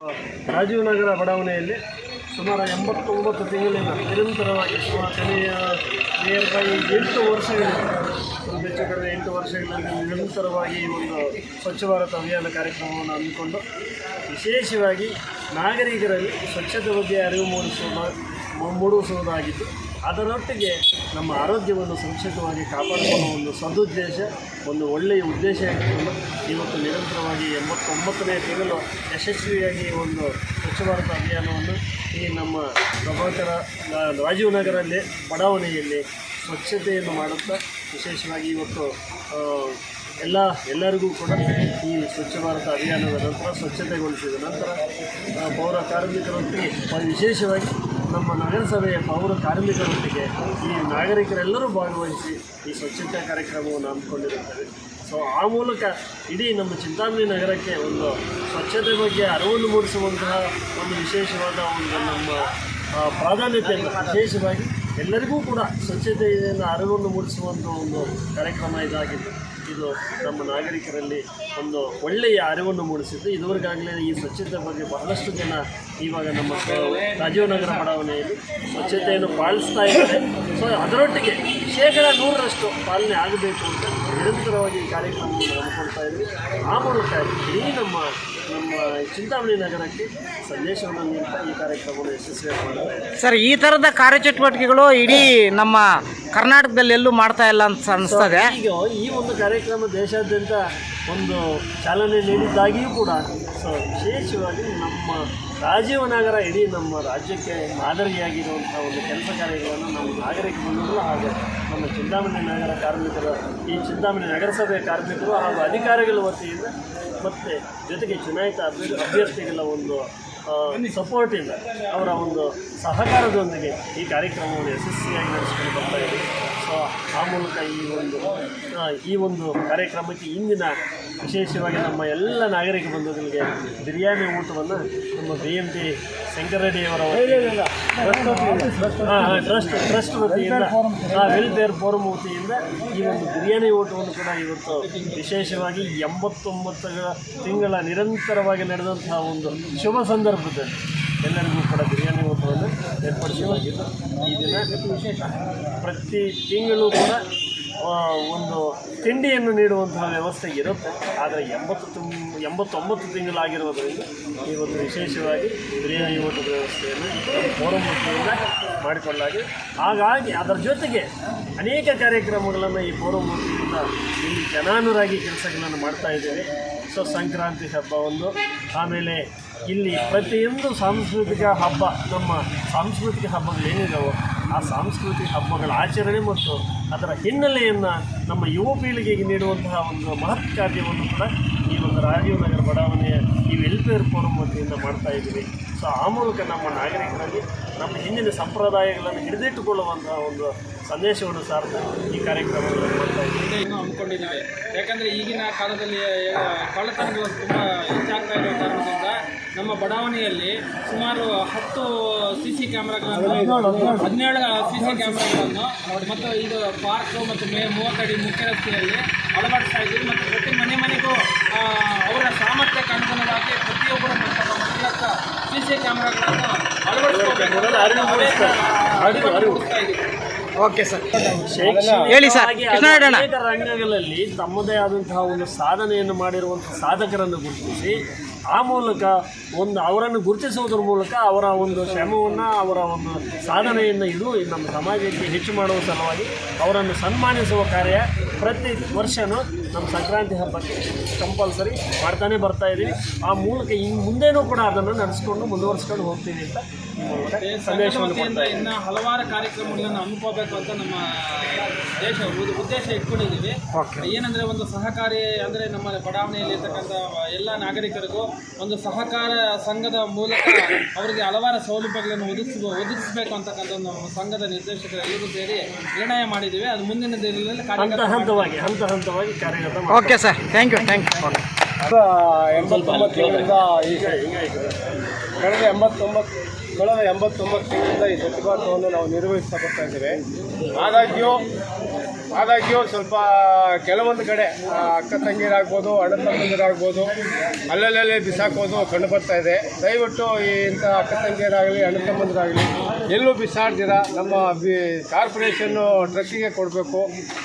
ರಾಜೀವ್ ನಗರ ಬಡಾವಣೆಯಲ್ಲಿ ಸುಮಾರು ಎಂಬತ್ತೊಂಬತ್ತು ತಿಂಗಳಿಂದ ನಿರಂತರವಾಗಿ ಸುಮಾರು ಕೊನೆಯ ನಿಯರ್ ಬೈ ಎಂಟು ವರ್ಷಗಳಿಂದ ಹೆಚ್ಚು ಕಡಿಮೆ ಎಂಟು ವರ್ಷಗಳಲ್ಲಿ ನಿರಂತರವಾಗಿ ಒಂದು ಸ್ವಚ್ಛ ಭಾರತ ಅಭಿಯಾನ ಕಾರ್ಯಕ್ರಮವನ್ನು ಹಮ್ಮಿಕೊಂಡು ವಿಶೇಷವಾಗಿ ನಾಗರಿಕರಲ್ಲಿ ಸ್ವಚ್ಛತೆ ಬಗ್ಗೆ ಅರಿವು ಮೂಡಿಸುವ ಮೂಡಿಸುವುದಾಗಿದ್ದು ಅದರೊಟ್ಟಿಗೆ ನಮ್ಮ ಆರೋಗ್ಯವನ್ನು ಸುರಕ್ಷಿತವಾಗಿ ಕಾಪಾಡಿಕೊಳ್ಳುವ ಒಂದು ಸದುದ್ದೇಶ, ಒಂದು ಒಳ್ಳೆಯ ಉದ್ದೇಶ ಇಟ್ಟುಕೊಂಡು ಇವತ್ತು ನಿರಂತರವಾಗಿ ಎಂಬತ್ತೊಂಬತ್ತನೇ ತಿಂಗಳು ಯಶಸ್ವಿಯಾಗಿ ಒಂದು ಸ್ವಚ್ಛ ಭಾರತ ಅಭಿಯಾನವನ್ನು ಈ ನಮ್ಮ ಪ್ರಭಾಕರ ರಾಜೀವ್ ನಗರಲ್ಲಿ, ಬಡಾವಣೆಯಲ್ಲಿ ಸ್ವಚ್ಛತೆಯನ್ನು ಮಾಡುತ್ತಾ ವಿಶೇಷವಾಗಿ ಇವತ್ತು ಎಲ್ಲ, ಎಲ್ಲರಿಗೂ ಕೂಡ ಈ ಸ್ವಚ್ಛ ಭಾರತ ಅಭಿಯಾನದ ನಂತರ ಸ್ವಚ್ಛತೆಗೊಳಿಸಿದ ನಂತರ ಪೌರ ಕಾರ್ಮಿಕರೊಟ್ಟಿಗೆ ವಿಶೇಷವಾಗಿ ನಮ್ಮ ನಗರಸಭೆಯ ಪೌರ ಕಾರ್ಮಿಕರೊಂದಿಗೆ ಈ ನಾಗರಿಕರೆಲ್ಲರೂ ಭಾಗವಹಿಸಿ ಈ ಸ್ವಚ್ಛತಾ ಕಾರ್ಯಕ್ರಮವನ್ನು ಹಮ್ಮಿಕೊಂಡಿರುತ್ತೇವೆ ಸೊ ಆ ಮೂಲಕ ಇಡೀ ನಮ್ಮ ಚಿಂತಾಮಣಿ ನಗರಕ್ಕೆ ಒಂದು ಸ್ವಚ್ಛತೆ ಬಗ್ಗೆ ಅರಿವನ್ನು ಮೂಡಿಸುವಂತಹ ಒಂದು ವಿಶೇಷವಾದ ಒಂದು ನಮ್ಮ ಪ್ರಾಧಾನ್ಯತೆಯನ್ನು ವಿಶೇಷವಾಗಿ ಎಲ್ಲರಿಗೂ ಕೂಡ ಸ್ವಚ್ಛತೆಯನ್ನು ಅರಿವನ್ನು ಮೂಡಿಸುವಂಥ ಒಂದು ಕಾರ್ಯಕ್ರಮ ಇದಾಗಿದ್ದು ಇದು ನಮ್ಮ ನಾಗರಿಕರಲ್ಲಿ ಒಂದು ಒಳ್ಳೆಯ ಅರಿವನ್ನು ಮೂಡಿಸಿದ್ದು. ಇದುವರೆಗಾಗಲೇ ಈ ಸ್ವಚ್ಛತೆ ಬಗ್ಗೆ ಬಹಳಷ್ಟು ಜನ ಇವಾಗ ನಮ್ಮ ರಾಜೀವ್ ನಗರ ಬಡಾವಣೆಯಲ್ಲಿ ಸ್ವಚ್ಛತೆಯನ್ನು ಪಾಲಿಸ್ತಾ ಇದ್ದಾರೆ. ಸೊ ಅದರೊಟ್ಟಿಗೆ ಶೇಕಡ ನೂರರಷ್ಟು ಪಾಲನೆ ಆಗಬೇಕು ಅಂತ ನಿರಂತರವಾಗಿ ಈ ಹಮ್ಮಿಕೊಳ್ತಾ ಇದ್ವಿ ಆ ಮೂಲಕ ಇಡೀ ನಮ್ಮ ನಮ್ಮ ಚಿಂತಾಮಣಿ ನಗರಕ್ಕೆ ಸಂದೇಶವನ್ನು ನೀಡ್ತಾ ಈ ಕಾರ್ಯಕ್ರಮವನ್ನು ಯಶಸ್ವಿಯಾಗಿ ಮಾಡ್ತಾ ಸರ್ ಈ ಥರದ ಕಾರ್ಯಚಟುವಟಿಕೆಗಳು ಇಡೀ ನಮ್ಮ ಕರ್ನಾಟಕದಲ್ಲಿ ಎಲ್ಲೂ ಮಾಡ್ತಾ ಇಲ್ಲ ಅಂತ ಅನಿಸ್ತದೆ. ಈಗ ಈ ಒಂದು ಕಾರ್ಯಕ್ರಮ ದೇಶಾದ್ಯಂತ ಒಂದು ಚಾಲನೆ ನೀಡಿದ್ದಾಗಿಯೂ ಕೂಡ ಸೊ ವಿಶೇಷವಾಗಿ ನಮ್ಮ ರಾಜೀವನಗರ ಇಡೀ ನಮ್ಮ ರಾಜ್ಯಕ್ಕೆ ಮಾದರಿಯಾಗಿರುವಂಥ ಒಂದು ಕೆಲಸ ಕಾರ್ಯಗಳನ್ನು ನಮ್ಮ ನಾಗರಿಕ ಬಂಧುಗಳು ಹಾಗೂ ನಮ್ಮ ಚಿಂತಾಮಣಿ ನಗರ ಕಾರ್ಮಿಕರ ಈ ಚಿಂತಾಮಣಿ ನಗರಸಭೆ ಕಾರ್ಮಿಕರು ಹಾಗೂ ಅಧಿಕಾರಿಗಳ ವತಿಯಿಂದ ಮತ್ತು ಜೊತೆಗೆ ಚುನಾಯಿತ ಅಭ್ಯ ಅಭ್ಯರ್ಥಿಗಳ ಒಂದು ಸಪೋರ್ಟಿಂದ ಅವರ ಒಂದು ಸಹಕಾರದೊಂದಿಗೆ ಈ ಕಾರ್ಯಕ್ರಮವನ್ನು ಯಶಸ್ವಿಯಾಗಿ ನಡೆಸಿಕೊಂಡು ಬರ್ತಾ ಸೊ ಆ ಮೂಲಕ ಈ ಒಂದು ಈ ಒಂದು ಕಾರ್ಯಕ್ರಮಕ್ಕೆ ಇಂದಿನ ವಿಶೇಷವಾಗಿ ನಮ್ಮ ಎಲ್ಲ ನಾಗರಿಕ ಬಂಧುಗಳಿಗೆ ಬಿರಿಯಾನಿ ಊಟವನ್ನು ನಮ್ಮ ಬಿ ಎಂ ಟಿ ಶಂಕರರೆಡ್ಡಿಯವರ ಟ್ರಸ್ಟ್ ಟ್ರಸ್ಟ್ ವತಿಯಿಂದ ವೆಲ್ಫೇರ್ ಫೋರಂ ವತಿಯಿಂದ. ಈ ಒಂದು ಬಿರಿಯಾನಿ ಊಟವನ್ನು ಕೂಡ ಇವತ್ತು ವಿಶೇಷವಾಗಿ ಎಂಬತ್ತೊಂಬತ್ತು ತಿಂಗಳ ನಿರಂತರವಾಗಿ ನಡೆದಂತಹ ಒಂದು ಶುಭ ಸಂದರ್ಭದಲ್ಲಿ ಎಲ್ಲರಿಗೂ ಕೂಡ ಬಿರಿಯಾನಿ ಊಟವನ್ನು ಏರ್ಪಡಿಸಲಾಗಿದ್ದು ಈ ದಿನ ಪ್ರತಿ ತಿಂಗಳು ಕೂಡ ಒಂದು ತಿಂಡಿಯನ್ನು ನೀಡುವಂತಹ ವ್ಯವಸ್ಥೆ ಇರುತ್ತೆ. ಆದರೆ ಎಂಬತ್ತು ತುಂ, ಎಂಬತ್ತೊಂಬತ್ತು ಈ ಒಂದು ವಿಶೇಷವಾಗಿ ಬಿರಿಯಾನಿ ಊಟದ ವ್ಯವಸ್ಥೆಯನ್ನು ಫೋರಂ ವತಿಯಿಂದ ಮಾಡಿಕೊಳ್ಳಲಾಗಿದೆ. ಹಾಗಾಗಿ ಅದರ ಜೊತೆಗೆ ಅನೇಕ ಕಾರ್ಯಕ್ರಮಗಳನ್ನು ಈ ಫೋರಂ ವತಿಯಿಂದ ಇಲ್ಲಿ ಜನಾನುರಾಗಿ ಕೆಲಸಗಳನ್ನು ಮಾಡ್ತಾ ಇದ್ದೇವೆ. ಸೊ, ಸಂಕ್ರಾಂತಿ ಹಬ್ಬ ಒಂದು, ಆಮೇಲೆ ಇಲ್ಲಿ ಪ್ರತಿಯೊಂದು ಸಾಂಸ್ಕೃತಿಕ ಹಬ್ಬ, ನಮ್ಮ ಸಾಂಸ್ಕೃತಿಕ ಹಬ್ಬಗಳು ಏನಿದಾವೋ, ಆ ಸಾಂಸ್ಕೃತಿಕ ಹಬ್ಬಗಳ ಆಚರಣೆ ಮತ್ತು ಅದರ ಹಿನ್ನೆಲೆಯನ್ನು ನಮ್ಮ ಯುವ ಪೀಳಿಗೆಗೆ ನೀಡುವಂತಹ ಒಂದು ಮಹತ್ ಕಾರ್ಯವನ್ನು ಕೂಡ ಈ ಒಂದು ರಾಜೀವ್ ನಗರ ಬಡಾವಣೆಯ ಈ ವೆಲ್ಫೇರ್ ಫೋರಂ ವತಿಯಿಂದ ಮಾಡ್ತಾ ಇದ್ದೀವಿ. ಸೊ ಆ ಮೂಲಕ ನಮ್ಮ ನಾಗರಿಕರಲ್ಲಿ ನಮ್ಮ ಹಿಂದಿನ ಸಂಪ್ರದಾಯಗಳನ್ನು ಹಿಡಿದಿಟ್ಟುಕೊಳ್ಳುವಂತಹ ಒಂದು ಸಂದೇಶವನ್ನು ಸಾರ್ ಈ ಕಾರ್ಯಕ್ರಮಗಳನ್ನು ಮಾಡ್ತಾ ಇದ್ದೀವಿ. ಇನ್ನೂ ಹಮ್ಮಿಕೊಂಡಿದ್ದೇವೆ. ಯಾಕಂದರೆ ಈಗಿನ ಕಾಲದಲ್ಲಿ ಕಳ್ಳತನಗಳು ತುಂಬ ಹೆಚ್ಚಾಗ್ತಾ ಇರೋ ಕಾರಣದಿಂದ ನಮ್ಮ ಬಡಾವಣೆಯಲ್ಲಿ ಸುಮಾರು ಹತ್ತು ಸಿ ಸಿ ಕ್ಯಾಮ್ರಾಗಳನ್ನು ಹದಿನೇಳು ಸಿ ಸಿ ಕ್ಯಾಮ್ರಾಗಳನ್ನು ಮತ್ತು ಇದು ಪಾರ್ಕ್ ಮತ್ತು ಮೇ ಮೂವತ್ತಡಿ ಮುಖ್ಯ ರಸ್ತೆಯಲ್ಲಿ ಅಳವಡಿಸ್ತಾ ಇದ್ದೀವಿ. ಮತ್ತು ಪ್ರತಿ ಮನೆ ಮನೆಗೂ ಅವರ ಸಾಮರ್ಥ್ಯಕ್ಕೆ ಅನುಗುಣವಾಗಿ ಪ್ರತಿಯೊಬ್ಬರು ಹತ್ರ ಸಿ ಸಿ ಕ್ಯಾಮ್ರಾಗಳನ್ನು ಮೂಡಿಸ್ತಾ ಇದ್ದೀವಿ. ಓಕೆ ಸರ್ ಹೇಳಿ ಸರ್, ಅನೇಕ ರಂಗಗಳಲ್ಲಿ ತಮ್ಮದೇ ಆದಂತಹ ಒಂದು ಸಾಧನೆಯನ್ನು ಮಾಡಿರುವಂತಹ ಸಾಧಕರನ್ನು ಗುರುತಿಸಿ ಆ ಮೂಲಕ ಒಂದು ಅವರನ್ನು ಗುರುತಿಸುವುದರ ಮೂಲಕ ಅವರ ಒಂದು ಶ್ರಮವನ್ನು ಅವರ ಒಂದು ಸಾಧನೆಯನ್ನು ಇದು ನಮ್ಮ ಸಮಾಜಕ್ಕೆ ಹೆಚ್ಚು ಮಾಡುವ ಸಲುವಾಗಿ ಅವರನ್ನು ಸನ್ಮಾನಿಸುವ ಕಾರ್ಯ ಪ್ರತಿ ವರ್ಷವೂ ನಮ್ಮ ಸಂಕ್ರಾಂತಿ ಹಬ್ಬಕ್ಕೆ ಕಂಪಲ್ಸರಿ ಮಾಡ್ತಾನೆ ಬರ್ತಾ ಇದ್ದೀವಿ ಆ ಮೂಲಕ ಇನ್ನು ಮುಂದೇನೂ ಕೂಡ ಅದನ್ನು ನಡೆಸ್ಕೊಂಡು ಮುಂದುವರ್ಸ್ಕೊಂಡು ಹೋಗ್ತೀವಿ ಅಂತ ಸಂದೇಶವನ್ನು ಇನ್ನು ಹಲವಾರು ಕಾರ್ಯಕ್ರಮಗಳನ್ನು ಹಮ್ಮಿಕೋಬೇಕು ಅಂತ ನಮ್ಮ ದೇಶ ಉದ್ದೇಶ ಇಟ್ಕೊಂಡಿದ್ದೀವಿ. ಏನಂದ್ರೆ ಒಂದು ಸಹಕಾರಿ ಅಂದ್ರೆ ನಮ್ಮ ಬಡಾವಣೆಯಲ್ಲಿ ಇರ್ತಕ್ಕಂಥ ಎಲ್ಲ ನಾಗರಿಕರಿಗೂ ಒಂದು ಸಹಕಾರ ಸಂಘದ ಮೂಲಕ ಅವರಿಗೆ ಹಲವಾರು ಸೌಲಭ್ಯಗಳನ್ನು ಒದಗಿಸ ಒದಗಿಸಬೇಕು ಅಂತಕ್ಕಂಥ ಒಂದು ನಮ್ಮ ಸಂಘದ ನಿರ್ದೇಶಕರು ಎಲ್ಲರೂ ಸೇರಿ ನಿರ್ಣಯ ಮಾಡಿದ್ದೀವಿ. ಅದು ಮುಂದಿನ ದಿನಗಳಲ್ಲಿ ಹಂತ ಕಾರ್ಯಕ್ರಮ ಹಂತವಾಗಿ ಹಂತ ಹಂತವಾಗಿ ಕಾರ್ಯಗತ okay sir thank you thank you ಈ ಕಳೆದ ಎಂಬತ್ತೊಂಬತ್ತು ಕಳೆದ ಎಂಬತ್ತೊಂಬತ್ತು ತಿಂಗಳಿಂದ ಈ ಪ್ರತಿಭಾತವನ್ನು ನಾವು ನಿರ್ವಹಿಸ್ತಾ ಬರ್ತಾ ಇದ್ದೇವೆ. ಆದಾಗ್ಯೂ ಆದಾಗ್ಯೂ ಸ್ವಲ್ಪ ಕೆಲವೊಂದು ಕಡೆ ಅಕ್ಕ ತಂಗಿರಾಗ್ಬೋದು ಅಣ್ಣ ತಮ್ಮಂದಿರಾಗ್ಬೋದು, ಅಲ್ಲಲ್ಲೇ ಬಿಸಾಕೋದು ಕಂಡು ಬರ್ತಾ ಇದೆ. ದಯವಿಟ್ಟು ಈ ಇಂಥ ಅಕ್ಕ ತಂಗಿಯರಾಗಲಿ, ಅಣ್ಣ ತಮ್ಮಂದಿರಾಗಲಿ ಎಲ್ಲೂ ಬಿಸಾಡ್ದಿರ? ನಮ್ಮ ಬಿ ಕಾರ್ಪೊರೇಷನ್ನು ಟ್ರಕ್ಕಿಗೆ ಕೊಡಬೇಕು.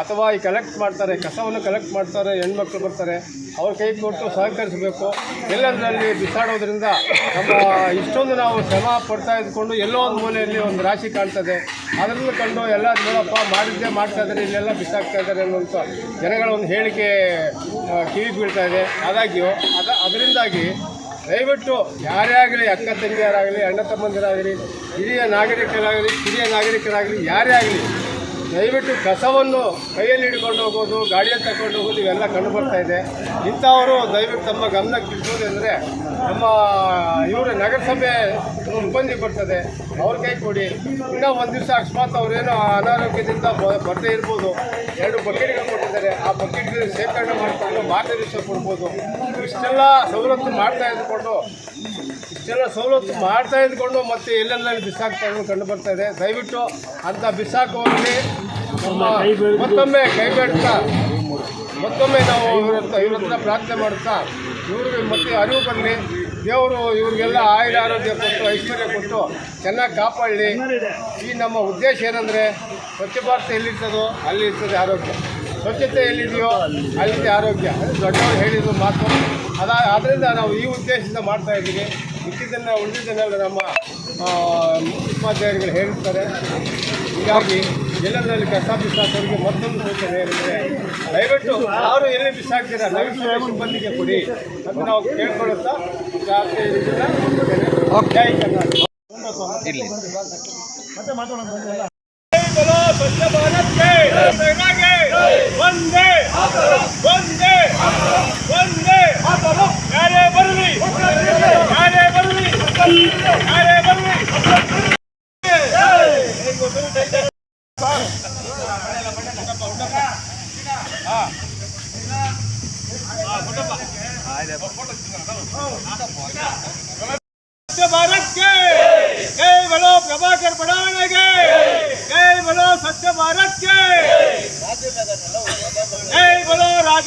ಅಥವಾ ಈ ಕಲೆಕ್ಟ್ ಮಾಡ್ತಾರೆ, ಕಸವನ್ನು ಕಲೆಕ್ಟ್ ಮಾಡ್ತಾರೆ, ಹೆಣ್ಮಕ್ಳು ಬರ್ತಾರೆ, ಅವ್ರ ಕೈ ಕೊಟ್ಟು ಸಹಕರಿಸಬೇಕು. ಎಲ್ಲದರಲ್ಲಿ ಬಿಸಾಡೋದ್ರಿಂದ ನಮ್ಮ ಇಷ್ಟೊಂದು ನಾವು ಶ್ರಮ ಪಡ್ತಾ ಇದ್ಕೊಂಡು ಎಲ್ಲೋ ಒಂದು ಮೂಲೆಯಲ್ಲಿ ಒಂದು ರಾಶಿ ಕಾಣ್ತದೆ. ಅದನ್ನು ಕಂಡು ಎಲ್ಲ ನೋಡಪ್ಪ, ಮಾಡಿದ್ದೇ ಮಾಡ್ತಾ ಇದ್ದಾರೆ ಇಲ್ಲೆಲ್ಲ ಬಿಸಾಕ್ತಾ ಇದ್ದಾರೆ ಅನ್ನುವಂಥ ಜನಗಳ ಒಂದು ಹೇಳಿಕೆ ಕಿವಿ ಬೀಳ್ತಾ ಇದೆ. ಆದಾಗ್ಯೂ ಅದ ಅದರಿಂದಾಗಿ ದಯವಿಟ್ಟು ಯಾರೇ ಆಗಲಿ, ಅಕ್ಕ ತಂಗಿಯರಾಗಲಿ, ಅಣ್ಣ ತಮ್ಮಂದಿರಾಗಲಿ, ಹಿರಿಯ ನಾಗರಿಕರಾಗಲಿ, ಕಿರಿಯ ನಾಗರಿಕರಾಗಲಿ, ಯಾರೇ ಆಗಲಿ, ದಯವಿಟ್ಟು ಕಸವನ್ನು ಕೈಯಲ್ಲಿ ಹಿಡ್ಕೊಂಡು ಹೋಗೋದು, ಗಾಡಿಯಲ್ಲಿ ತಗೊಂಡು ಹೋಗೋದು, ಇವೆಲ್ಲ ಕಂಡು ಬರ್ತಾ ಇದೆ. ಇಂಥವರು ದಯವಿಟ್ಟು ತಮ್ಮ ಗಮನಕ್ಕೆ ಇಟ್ಕೋದಂದರೆ ನಮ್ಮ ಇವರು ನಗರಸಭೆ ಸಿಬ್ಬಂದಿ ಬರ್ತದೆ, ಅವ್ರ ಕೈ ಕೊಡಿ. ಇನ್ನೂ ಒಂದು ದಿವಸ ಅಕಸ್ಮಾತ್ ಅವರೇನೋ ಅನಾರೋಗ್ಯದಿಂದ ಬರ್ದೇ ಇರ್ಬೋದು. ಎರಡು ಬಕೆಟ್ಗಳು ಕೊಟ್ಟಿದ್ದಾರೆ. ಆ ಬಕೆಟ್ಗಳಿಗೆ ಶೇಖರಣೆ ಮಾಡಿಕೊಂಡು ಮಾರ್ಗದರ್ಶನ ಕೊಡ್ಬೋದು. ಇಷ್ಟೆಲ್ಲ ಸವಲತ್ತು ಮಾಡ್ತಾ ಇದ್ಕೊಂಡು, ಇಷ್ಟೆಲ್ಲ ಸವಲತ್ತು ಮಾಡ್ತಾ ಇದ್ಕೊಂಡು ಮತ್ತೆ ಎಲ್ಲೆಲ್ಲ ಬಿಸಾಕ್ತಾ ಇರೋದು ಕಂಡು ಬರ್ತಾ ಇದೆ. ದಯವಿಟ್ಟು ಅಂತ ಬಿಸಾಕುವಲ್ಲಿ ಮತ್ತೊಮ್ಮೆ ಕೈ ಮತ್ತೊಮ್ಮೆ ನಾವು ಇವ್ರ ಇವ್ರ ಹತ್ರ ಪ್ರಾರ್ಥನೆ ಮಾಡುತ್ತಾ, ಇವ್ರಿಗೆ ಮತ್ತೆ ಅರಿವು ಬರಲಿ ದೇವರು ಇವ್ರಿಗೆಲ್ಲ ಆಯುಧ ಆರೋಗ್ಯ ಕೊಟ್ಟು, ಐಶ್ವರ್ಯ ಕೊಟ್ಟು ಚೆನ್ನಾಗಿ ಕಾಪಾಡಲಿ. ಈ ನಮ್ಮ ಉದ್ದೇಶ ಏನಂದರೆ ಸ್ವಚ್ಛ ಭಾರತ ಎಲ್ಲಿರ್ತದೋ ಅಲ್ಲಿ ಇರ್ತದೆ ಆರೋಗ್ಯ. ಸ್ವಚ್ಛತೆ ಎಲ್ಲಿದೆಯೋ ಅಲ್ಲಿದೆ ಆರೋಗ್ಯ. ದೊಡ್ಡವರು ಹೇಳಿದ್ರು ಮಾತು. ಅದ ಆದ್ದರಿಂದ ನಾವು ಈ ಉದ್ದೇಶದಿಂದ ಮಾಡ್ತಾ ಇದ್ದೀವಿ. ಇಟ್ಟಿದ್ದನ್ನು ಉಳಿದಿದ್ದನ್ನೆಲ್ಲ ನಮ್ಮ ಉಪಾಧ್ಯಾಯರುಗಳು ಹೇಳ್ತಾರೆ ಹೀಗಾಗಿ ಎಲ್ಲದರಲ್ಲಿ ಕಸ ಬಿಸಾಕೋರಿಗೆ ಮತ್ತೊಂದು ಸೂಚನೆ ಹೇಳಿದರೆ ದಯವಿಟ್ಟು ಯಾರು ಎಲ್ಲಿ ಬಿಸಾಕ್ತೀರ ನವೀನ ಸಿಬ್ಬಂದಿಗೆ ಕೊಡಿ ಅಂತ ನಾವು ಕೇಳ್ಕೊಳ್ಳುತ್ತಾ ಜಾಸ್ತಿ ಕರ್ನಾಟಕ. ಮತ್ತೆ ಮಾತಾಡೋಣ ಸ್ವಚ್ಛ ಭಾರತ್ वंदे वंदे वंदे। अरे बरली अरे बरली अरे बरली भारत के। कई बलो प्रभाकर बढ़ाने गए कई बलो स्वच्छ भारत